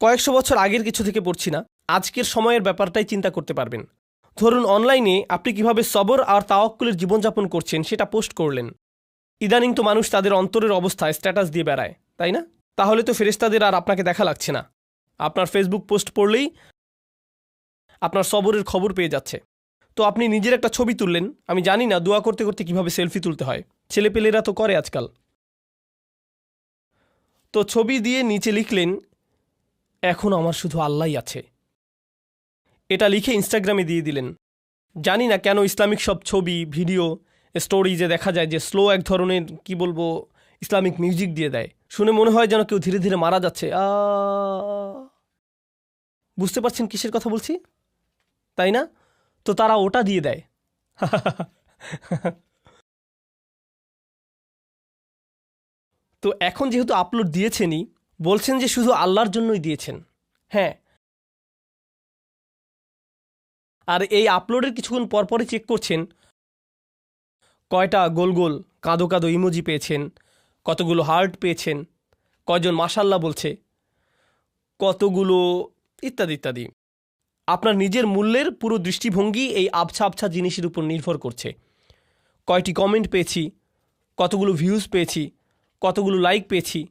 কয়েকশো বছর আগের কিছু থেকে পড়ছি না। আজকের সময়ের ব্যাপারটাই চিন্তা করতে পারবেন। ধরুন, অনলাইনে আপনি কীভাবে সবর আর তাওয়াক্কুলের জীবনযাপন করছেন সেটা পোস্ট করলেন। ইদানিং তো মানুষ তাদের অন্তরের অবস্থায় স্ট্যাটাস দিয়ে বেড়ায়, তাই না? তাহলে তো ফেরেস্তাদের আর আপনাকে দেখা লাগছে না। আপনার ফেসবুক পোস্ট পড়লেই আপনার সবরের খবর পেয়ে যাচ্ছে। তো আপনি নিজের একটা ছবি তুললেন, আমি জানি না দোয়া করতে করতে কীভাবে সেলফি তুলতে হয়। ছেলেপেলেরা তো করে আজকাল। তো ছবি দিয়ে নিচে লিখলেন এখন আমার শুধু আল্লাহ আছে। এটা লিখে ইনস্টাগ্রামে দিয়ে দিলেন। জানি না কেন ইসলামিক সব ছবি, ভিডিও স্টোরিজে দেখা যায় যে স্লো এক ধরনের, কি বলব, ইসলামিক মিউজিক দিয়ে দেয়। শুনে মনে হয় যেন কেউ ধীরে ধীরে মারা যাচ্ছে। বুঝতে পারছেন কিসের কথা বলছি? তাই না? তো তারা ওটা দিয়ে দেয়। তো এখন যেহেতু আপলোড দিয়েছেনই বলছেন যে শুধু আল্লাহর জন্যই দিয়েছেন। হ্যাঁ। আর এই আপলোডের কিছুক্ষণ পরপরই চেক করছেন। কয়টা গোল গোল, কাঁদো কাঁদো ইমোজি পেয়েছেন। কতগুলো হার্ট পেয়েছেন। কয়জন মাসাল্লাহ বলছে। কতগুলো ইত্যাদি ইত্যাদি। আপনার নিজের মূল্যের পুরো দৃষ্টিভঙ্গি এই আবছা আবছা জিনিসের উপর নির্ভর করছে। কয়টি কমেন্ট পেয়েছি। কতগুলো ভিউজ পেয়েছি। কতগুলো লাইক পেয়েছি।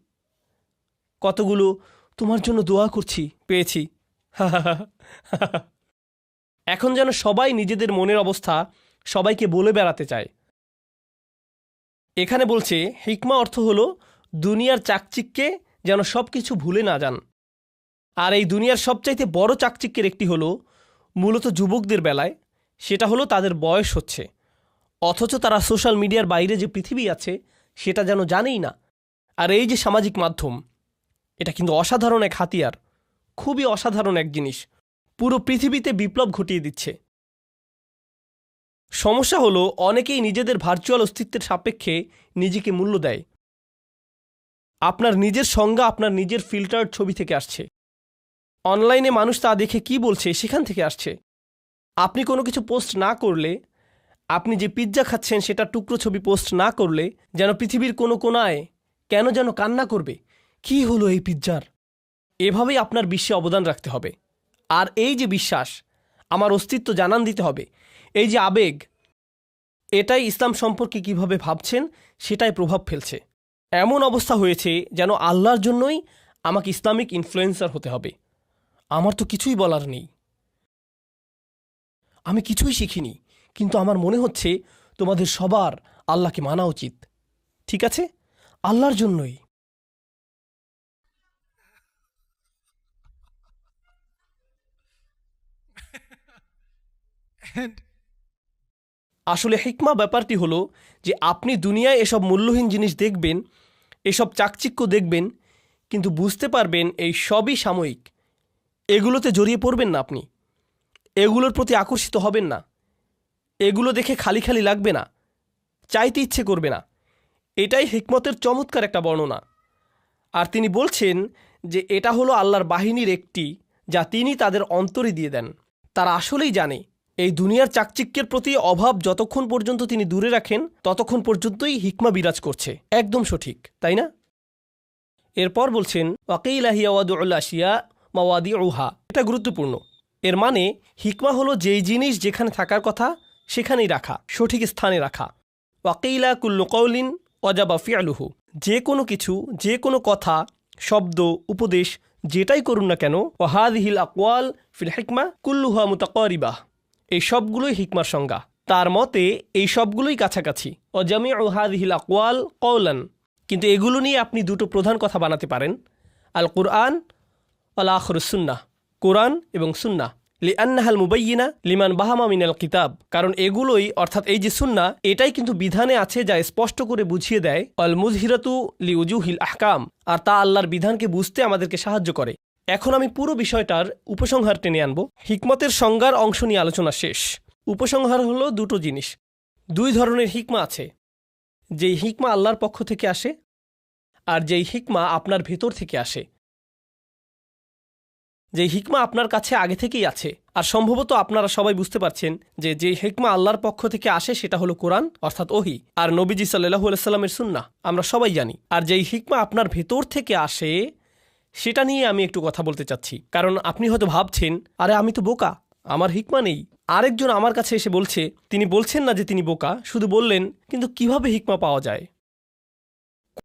কতগুলো তোমার জন্য দোয়া করছি, পেয়েছি। এখন যেন সবাই নিজেদের মনের অবস্থা সবাইকে বলে বেড়াতে চায়। এখানে বলছে, হিকমা অর্থ হলো, দুনিয়ার চাকচিক্যে যেন সব কিছু ভুলে না যান। আর এই দুনিয়ার সবচাইতে বড় চাকচিক্যের একটি হলো, মূলত যুবকদের বেলায়, সেটা হলো তাদের বয়স হচ্ছে। অথচ তারা সোশ্যাল মিডিয়ার বাইরে যে পৃথিবী আছে, সেটা যেন জানেই না। আর এই যে সামাজিক মাধ্যম এটা কিন্তু অসাধারণ এক হাতিয়ার। খুবই অসাধারণ এক জিনিস। পুরো পৃথিবীতে বিপ্লব ঘটিয়ে দিচ্ছে। সমস্যা হলো, অনেকেই নিজেদের ভার্চুয়াল অস্তিত্বের সাপেক্ষে নিজেকে মূল্য দেয়। আপনার নিজের সংজ্ঞা, আপনার নিজের ফিল্টার ছবি থেকে আসছে। অনলাইনে মানুষ তা দেখে কি বলছে, সেখান থেকে আসছে। আপনি কোনো কিছু পোস্ট না করলে, আপনি যে পিৎজা খাচ্ছেন, সেটা টুকরো ছবি পোস্ট না করলে, যেন পৃথিবীর কোনো কোনায় কেন যেন কান্না করবে? কি হলো এই পিৎজার এভাবেই আপনার বিশ্বে অবদান রাখতে হবে। আর এই যে বিশ্বাস, আমার অস্তিত্ব জানান দিতে হবে। এই যে আবেগ, এটাই ইসলাম সম্পর্কে কীভাবে ভাবছেন, সেটাই প্রভাব ফেলছে। এমন অবস্থা হয়েছে যেন আল্লাহর জন্যই আমাকে ইসলামিক ইনফ্লুয়েন্সার হতে হবে। আমার তো কিছুই বলার নেই। আমি কিছুই শিখিনি, কিন্তু আমার মনে হচ্ছে তোমাদের সবার আল্লাহকে মানা উচিত। ঠিক আছে? আল্লাহর জন্যই। আসলে হিকমা ব্যাপারটি হলো যে আপনি দুনিয়ায় এসব মূল্যহীন জিনিস দেখবেন, এসব চাকচিক্য দেখবেন, কিন্তু বুঝতে পারবেন এই সবই সাময়িক। এগুলোতে জড়িয়ে পড়বেন না আপনি। এগুলোর প্রতি আকর্ষিত হবেন না। এগুলো দেখে খালি খালি লাগবে না। চাইতে ইচ্ছে করবে না। এটাই হিকমতের চমৎকার একটা বর্ণনা। আর তিনি বলছেন যে এটা হলো আল্লাহর বাহিনীর একটি, যা তিনি তাদের অন্তরে দিয়ে দেন। তারা আসলেই জানে এই দুনিয়ার চাকচিক্যের প্রতি অভাব যতক্ষণ পর্যন্ত তিনি দূরে রাখেন, ততক্ষণ পর্যন্তই হিকমা বিরাজ করছে। একদম সঠিক, তাই না? এরপর বলছেন ওয়াকিলাহিয়াওয়াদুল্লাশিয়া মাওয়াদি উহা এটা গুরুত্বপূর্ণ। এর মানে হিকমা হলো যেই জিনিস যেখানে থাকার কথা, সেখানেই রাখা, সঠিক স্থানে রাখা। ওয়াকিলা কুল্লু কৌলিন অজাবা ফিয়ালুহু যে কোনো কিছু, যে কোনো কথা, শব্দ, উপদেশ, যেটাই করুন না কেন, ওয়াহাদিহিল আকওয়াল ফিল হিকমা কুল্লুহা মুতাকরিবাহ এই সবগুলোই হিকমার সংজ্ঞা। তার মতে, এই সবগুলোই কাছাকাছি। অজামি ওহাদিহিল আকওয়াল কৌলান কিন্তু এগুলো নিয়ে আপনি দুটো প্রধান কথা বানাতে পারেন। আল কুরআন আল আখরুসুন্না কোরআন এবং সুন্না লি আন্নাহাল মুবাইয়িনা লিমান বাহামা মিনাল কিতাব। কারণ এগুলোই, অর্থাৎ এই যে সুন্না এটাই কিন্তু বিধানে আছে যা স্পষ্ট করে বুঝিয়ে দেয় অল মুজহিরাতু লি উজুহিল আহকাম। আর তা আল্লাহর বিধানকে বুঝতে আমাদেরকে সাহায্য করে। এখন আমি পুরো বিষয়টার উপসংহার টেনে আনব। হিকমতের সংজ্ঞার অংশ নিয়ে আলোচনা শেষ। উপসংহার হলো দুটো জিনিস। দুই ধরনের হিকমা আছে। যেই হিকমা আল্লাহর পক্ষ থেকে আসে আর যেই হিকমা আপনার ভেতর থেকে আসে। যে হিকমা আপনার কাছে আগে থেকেই আছে আর সম্ভবত আপনারা সবাই বুঝতে পারছেন যে যে হিকমা আল্লাহর পক্ষ থেকে আসে সেটা হলো কোরআন, অর্থাৎ ওহি আর নবীজি সাল্লাহু আলাইসাল্লামের সুন্না আমরা সবাই জানি। আর যেই হিকমা আপনার ভেতর থেকে আসে সেটা নিয়ে আমি একটু কথা বলতে চাচ্ছি। কারণ আপনি হয়তো ভাবছেন, আরে, আমি তো বোকা, আমার হিকমা নেই। আরেকজন আমার কাছে এসে বলছে, তিনি বলছেন না যে তিনি বোকা, শুধু বললেন, কিন্তু কীভাবে হিকমা পাওয়া যায়?